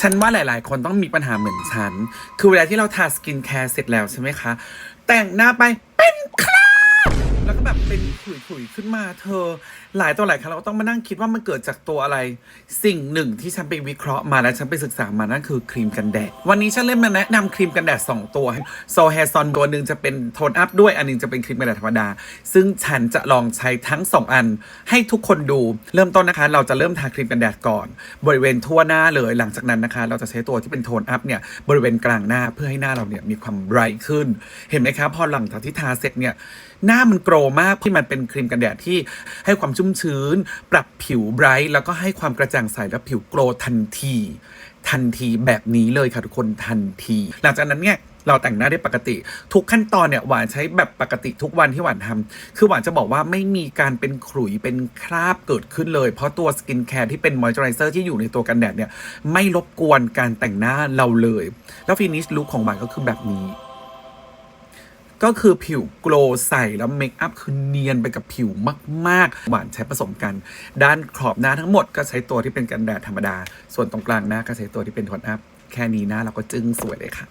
ฉันว่าหลาย ๆ คนต้องมีปัญหาเหมือนฉัน คือเวลาที่เราทาสกินแคร์เสร็จแล้วใช่ไหมคะ แต่งหน้าไป แบบเป็นขุยๆขึ้นมาเธอ หลายตัวหลายครั้งเราก็ต้องมานั่งคิดว่ามันเกิดจากตัวอะไร สิ่งหนึ่งที่ฉันไปวิเคราะห์มาและฉันไปศึกษามานั่นคือครีมกันแดด วันนี้ฉันเล่นมาแนะนำครีมกันแดด 2 ตัวโซแฮซอนตัวหนึ่งจะเป็นโทนอัพด้วยอันหนึงจะเป็นครีมกันแดดธรรมดา ซึ่งฉันจะลองใช้ทั้ง 2 อัน ให้ทุกคนดู เริ่มต้นนะคะ เราจะเริ่มทาครีมกันแดดก่อน บริเวณทั่วหน้าเลยหลังจากนั้นนะคะ เราจะใช้ตัวที่เป็นโทนอัพเนี่ยบริเวณกลางหน้าเพื่อให้หน้าเราเนี่ยมีความไบรท์ขึ้น เห็นไหมคะพอหลังจากที่ทาเสร็จเนี่ยหน้ามันโกรมากที่มันเป็นครีมกันแดดที่ให้ความชุ่มชื้น ปรับผิวไบรท์แล้วก็ให้ความกระจ่างใสและผิวโกรทันที ทันทีแบบนี้เลยค่ะทุกคนทันที หลังจากนั้นเนี่ยเราแต่งหน้าได้ปกติ ทุกขั้นตอนเนี่ยหวานใช้แบบปกติทุกวันที่หวานทำคือหวานจะบอกว่าไม่มีการเป็นขรุยเป็นคราบเกิดขึ้นเลย เพราะตัวสกินแคร์ที่เป็นมอยส์เจอไรเซอร์ที่อยู่ในตัวกันแดดเนี่ยไม่รบกวนการแต่งหน้าเราเลย แล้วฟินิชลุคของหวานก็คือแบบนี้ ก็คือผิวโกลวใสแล้วเมคอัพคือเนียนไปกับผิวมาก ๆ หวานใช้ผสมกัน ด้านขอบหน้าทั้งหมดก็ใช้ตัวที่เป็นกันแดดธรรมดา ส่วนตรงกลางหน้าก็ใช้ตัวที่เป็นโทนอัพ แค่นี้หน้าเราก็จึ้งสวยเลยค่ะ